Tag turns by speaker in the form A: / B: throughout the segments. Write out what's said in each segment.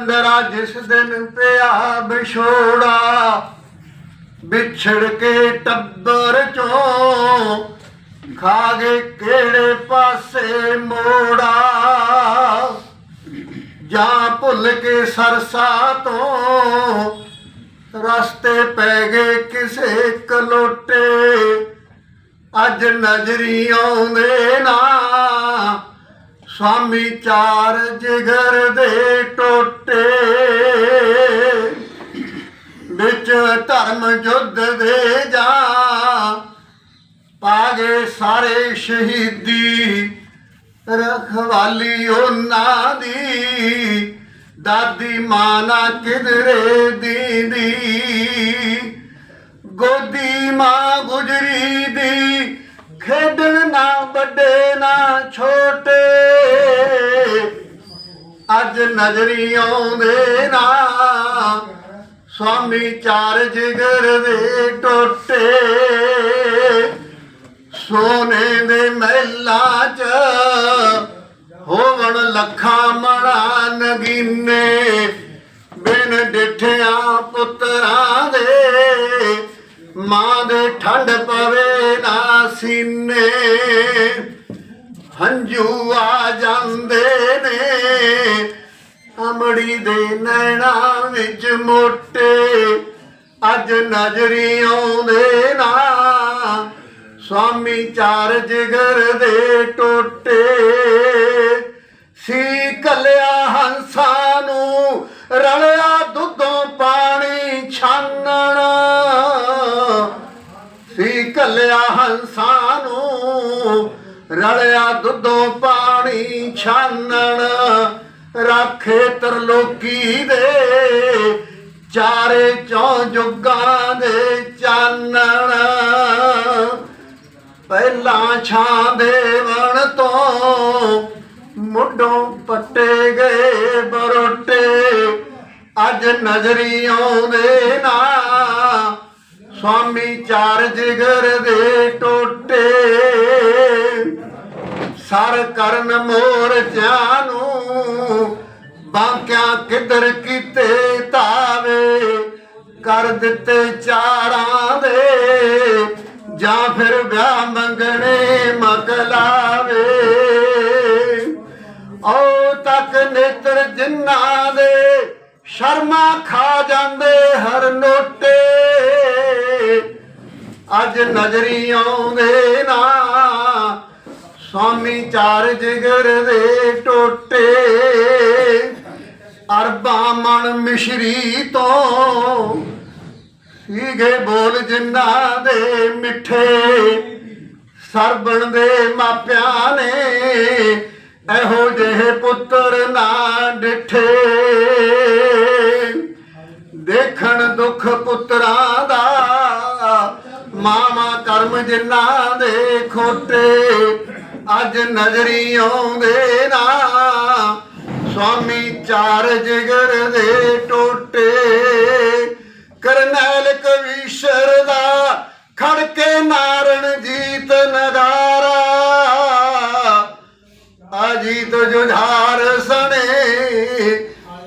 A: ਅੰਦਰਾ ਜਿਸ ਦਿਨ ਪਿਆ ਵਿਛੋੜਾ ਵਿਛੜ ਕੇ ਟੱਬਰ ਚੋਂ ਖਾ ਗਏ ਕਿਹੜੇ ਪਾਸੇ ਮੋੜਾ। ਜਾਂ ਭੁੱਲ ਕੇ ਸਰਸਾ ਤੋਂ ਰਸਤੇ ਪੈ ਗਏ ਕਿਸੇ ਕਲੋਟੇ, ਅੱਜ ਨਜ਼ਰੀ ਆਉਂਦੇ ਨਾ। ਸਵਾਮੀ ਚਾਰ ਜਿਗਰ ਦੇ ਟੋਟੇ। ਵਿੱਚ ਧਰਮ ਯੁੱਧ ਦੇ ਜਾ। ਪਾਗੇ ਸਾਰੇ ਸ਼ਹੀਦੀ ਰਖਵਾਲੀ ਉਹਨਾਂ ਦੀ। ਦਾਦੀ ਮਾਂ ਨਾ ਕਿਧਰੇ ਦੀਦੀ। ਗੋਦੀ ਮਾਂ ਗੁਜਰੀ ਦੀ। ਖੇਡਣ ਨਾ ਵੱਡੇ ਨਾ ਛੋਟੇ। ਨਜ਼ਰੀ ਆਉਂਦੇ ਨਾ ਸਵਾਮੀ ਚਾਰ ਜਿਗਰ ਦੇ ਟੋਟੇ। ਸੋਨੇ ਦੇ ਮਹਿਲਾ 'ਚ ਹੋਵਣ ਲੱਖਾਂ ਮਣਾ ਨਗੀਨੇ ਬਿਨ ਡਿਠਿਆਂ ਪੁੱਤਰਾਂ ਦੇ ਮਾਂ ਦੇ ਠੰਡ ਪਵੇ ਨਾ ਸੀਨੇ। ਹੰਝੂ ਆ ਜਾਂਦੇ ਅਮੜੀ ਦੇ ਨੈਣਾ ਵਿੱਚ ਮੋਟੇ, ਅੱਜ ਨਜ਼ਰੀ ਆਉਂਦੇ ਨਾ। ਸਵਾਮੀ ਚਾਰ ਜਿਗਰ ਦੇ ਟੋਟੇ ਸੀ ਕਲਿਆ ਹੰਸਾਂ ਨੂੰ ਰਲਿਆ ਦੁੱਧੋਂ ਪਾਣੀ ਛਾਨਣ। ਸੀ ਕੱਲਿਆ ਹੰਸਾਂ ਨੂੰ ਰਲਿਆ ਦੁੱਧੋਂ ਪਾਣੀ ਛਾਨਣ। ਰਾਖੇ ਲੋਕੀ ਦੇ ਚਾਰੇ ਚੌ ਜੁਗਾਂ ਦੇ ਚਾਨਣ। ਪਹਿਲਾਂ ਛਾਂ ਦੇ ਵਣ ਤੋਂ ਮੁੱਢੋਂ ਪੱਟੇ ਗਏ ਬਰੋਟੇ। ਅੱਜ ਨਜ਼ਰੀ ਆਉਂਦੇ ਨਾ ਸਵਾਮੀ ਚਾਰ ਜਿਗਰ ਦੇ ਟੋਟੇ। ਸਰ ਕਰਨ ਮੋਰਚਿਆਂ ਨੂੰ ਬਾਂਕਿਆਂ ਕਿੱਧਰ ਕੀਤੇ ਤਾਵੇ ਕਰ ਦਿੱਤੇ ਚਾਰਾਂ ਦੇ। ਜਾਂ ਫਿਰ ਵਿਆਹ ਮੰਗਣੇ ਮਗਲਾਵੇ ਓ ਤੱਕ ਨੇਤਰ ਜਿਨ੍ਹਾਂ ਦੇ ਸ਼ਰਮਾ ਖਾ ਜਾਂਦੇ ਹਰ ਨੋਟੇ। ਅੱਜ ਨਜ਼ਰੀ ਆਉਂਦੇ ਨਾ, ਸਵਾਮੀ ਚਾਰ ਜਿਗਰ ਦੇ ਟੋਟੇ। ਅਰਬਾਂ ਮਣ ਮਿਸ਼ਰੀ ਤੋਂ ਸੀਗੇ ਬੋਲ ਜਿੰਨਾਂ ਦੇ ਮਿੱਠੇ। ਸਰਬਣ ਦੇ ਮਾਪਿਆਂ ਨੇ ਇਹੋ ਜਿਹੇ ਪੁੱਤਰ ਨਾ ਡਿਠੇ। ਦੇਖਣ ਦੁੱਖ ਪੁੱਤਰਾਂ ਦਾ ਮਾਮਾ ਕਰਮ ਜਿੰਨਾ ਦੇ ਖੋਟੇ। ਅੱਜ ਨਜ਼ਰੀ ਆਉਂਦੇ ਨਾ ਸਵਾਮੀ ਚਾਰ ਜਿਗਰ ਦੇ ਟੋਟੇ, ਕਰਨੈਲ ਕਵੀਸ਼ਰ ਦਾ ਖੜਕੇ ਨਾਰਨ ਜੀਤ ਨਗਾਰਾ। ਅਜੀਤ ਜੁਝਾਰ ਸਣੇ,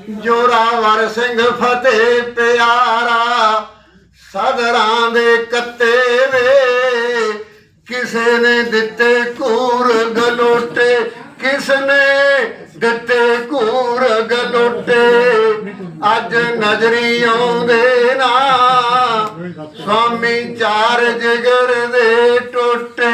A: ਜੋਰਾਵਰ ਸਿੰਘ ਫਤਿਹ ਪਿਆਰਾ। ਸਦਰਾਂ ਦੇ ਕੱਤੇ ਵੇ, ਕਿਸੇ ਨੇ ਦਿੱਤੇ ਕੂਰ ਕਿਸ ਨੇ ਦਿੱਤੇ ਕੂਰ ਗਲੋਟੇ ਅੱਜ ਨਜ਼ਰੀ ਆਉਂਦੇ ਨਾ। ਸਵਾਮੀ ਚਾਰ ਜਿਗਰ ਦੇ ਟੋਟੇ।